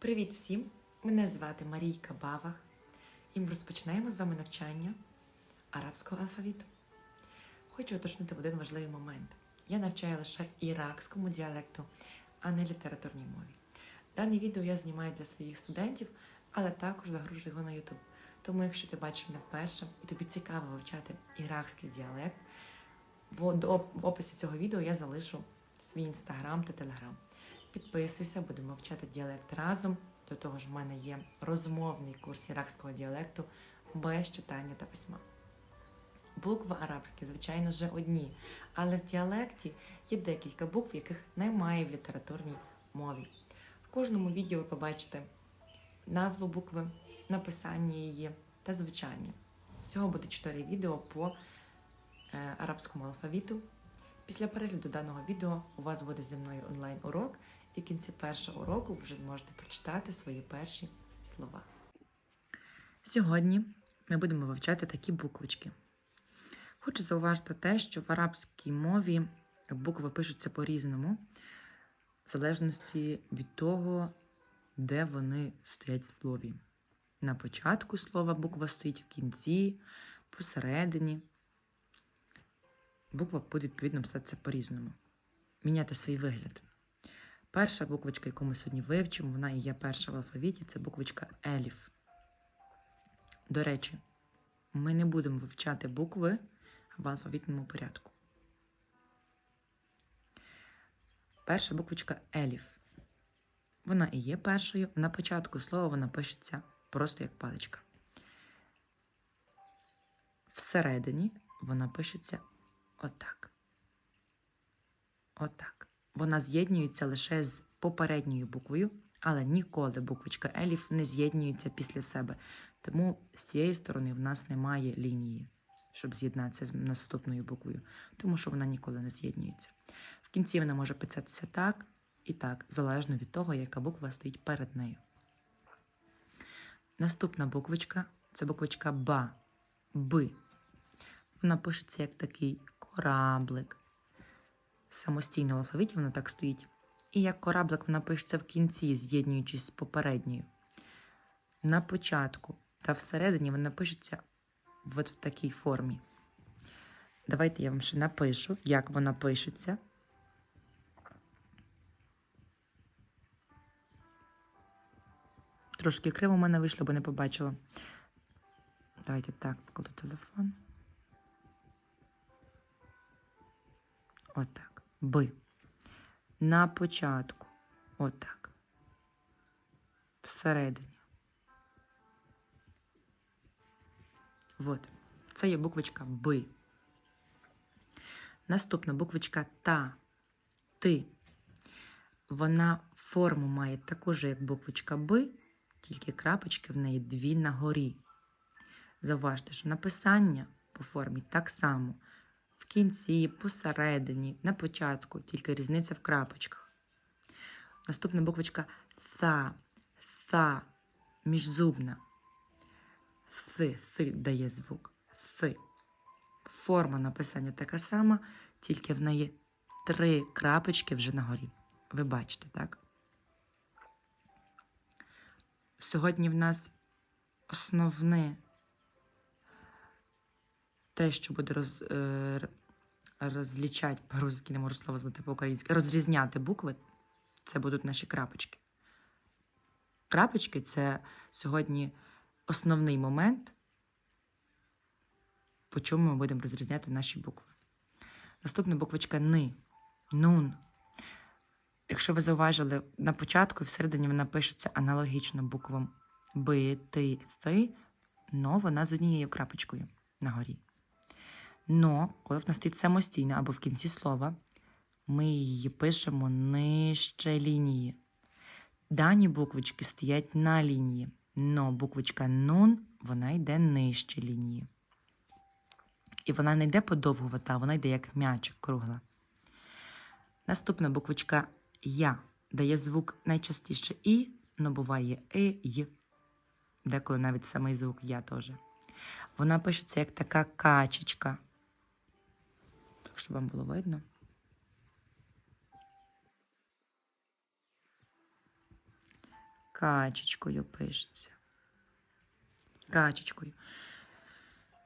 Привіт всім! Мене звати Марійка Бавах, і ми розпочинаємо з вами навчання арабського алфавіту. Хочу уточнити один важливий момент. Я навчаю лише іракському діалекту, а не літературній мові. Дане відео я знімаю для своїх студентів, але також загружую його на YouTube. Тому, якщо ти бачиш мене вперше і тобі цікаво вивчати іракський діалект, в описі цього відео я залишу свій інстаграм та телеграм. Підписуйся, будемо вчати діалект разом. До того ж, в мене є розмовний курс іракського діалекту без читання та письма. Букви арабські, звичайно, вже одні, але в діалекті є декілька букв, яких немає в літературній мові. В кожному відео ви побачите назву букви, написання її та звучання. Всього буде 4 відео по е, арабському алфавіту. Після перегляду даного відео у вас буде зі мною онлайн-урок, і в кінці першого уроку ви вже зможете прочитати свої перші слова. Сьогодні ми будемо вивчати такі буквочки. Хочу зауважити те, що в арабській мові букви пишуться по-різному, в залежності від того, де вони стоять в слові. На початку слова буква стоїть в кінці, посередині. Буква буде відповідно писатися по-різному. Міняти свій вигляд. Перша буквочка, яку ми сьогодні вивчимо, вона і є перша в алфавіті, це буквочка Еліф. До речі, ми не будемо вивчати букви в алфавітному порядку. Перша буквочка Еліф. Вона і є першою. На початку слова вона пишеться просто як паличка. Всередині вона пишеться отак. Отак. Вона з'єднюється лише з попередньою буквою, але ніколи буквочка Еліф не з'єднюється після себе. Тому з цієї сторони в нас немає лінії, щоб з'єднатися з наступною буквою, тому що вона ніколи не з'єднюється. В кінці вона може писатися так і так, залежно від того, яка буква стоїть перед нею. Наступна буквочка це буквочка Ба. Б. Вона пишеться як такий кораблик. Самостійно алфавіті вона так стоїть. І як кораблик вона пишеться в кінці, з'єднуючись з попередньою. На початку та всередині вона пишеться от в такій формі. Давайте я вам ще напишу, як вона пишеться. Трошки криво в мене вийшло, бо не побачила. Давайте так, покладу телефон. Отак. Б. На початку. Отак. Всередині. От. Це є буквочка Б. Наступна буквочка Та. Ти. Вона форму має таку ж, як буквочка Б, тільки крапочки в неї дві на горі. Зауважте, що написання по формі так само. Кінці, посередині, на початку, тільки різниця в крапочках. Наступна буквочка Са. Са. Міжзубна. Си, си дає звук. Си. Форма написання така сама, тільки в неї три крапочки вже на горі. Ви бачите, так? Сьогодні в нас основне те, що буде роз, е, розлічати по-русски, не можу слово знати по-українськи, розрізняти букви, це будуть наші крапочки. Крапочки це сьогодні основний момент, по чому ми будемо розрізняти наші букви. Наступна буквочка Ни. Нун. Якщо ви зауважили, на початку і всередині вона пишеться аналогічно буквам Б, Т, Ц, но вона з однією крапочкою на горі. Но, коли вона стоїть самостійно або в кінці слова, ми її пишемо нижче лінії. Дані буквочки стоять на лінії, но буквочка нун вона йде нижче лінії. І вона не йде подовгувата, вона йде як м'ячик кругла. Наступна буквочка Я дає звук найчастіше І, но буває И, Й. Деколи навіть самий звук Я теж. Вона пишеться як така качечка. Щоб вам було видно. качечкою пишеться. Качечкою.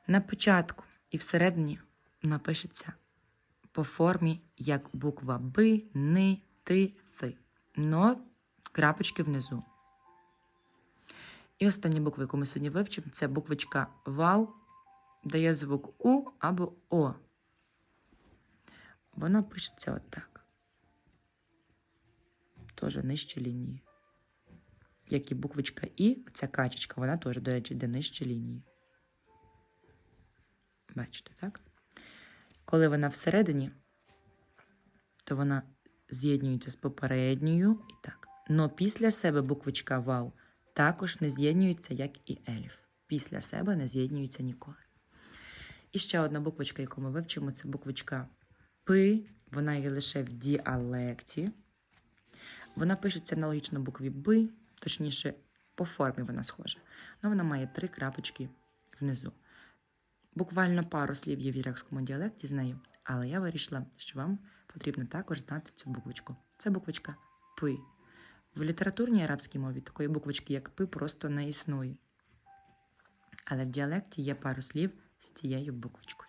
На початку і всередині напишеться по формі як буква Б, Н, Т, Th. Но крапочки внизу. І остання буква, яку ми сьогодні вивчимо, це буквочка Вау, дає звук У або О. Вона пишеться отак. Теж нижче лінії. Як і буквочка І, ця качечка, вона теж, до речі, йде нижче лінії. Бачите, так? Коли вона всередині, то вона з'єднюється з попередньою і так. Но після себе буквочка Вау також не з'єднюється, як і Ельф. Після себе не з'єднюється ніколи. І ще одна буквочка, яку ми вивчимо, це буквочка П. Вона є лише в діалекті. Вона пишеться аналогічно букві Б, точніше, по формі вона схожа. Але вона має три крапочки внизу. Буквально пару слів є в іракському діалекті з нею, але я вирішила, що вам потрібно також знати цю буквочку. Це буквочка П. В літературній арабській мові такої буквочки, як П, просто не існує. Але в діалекті є пару слів з цією буквочкою.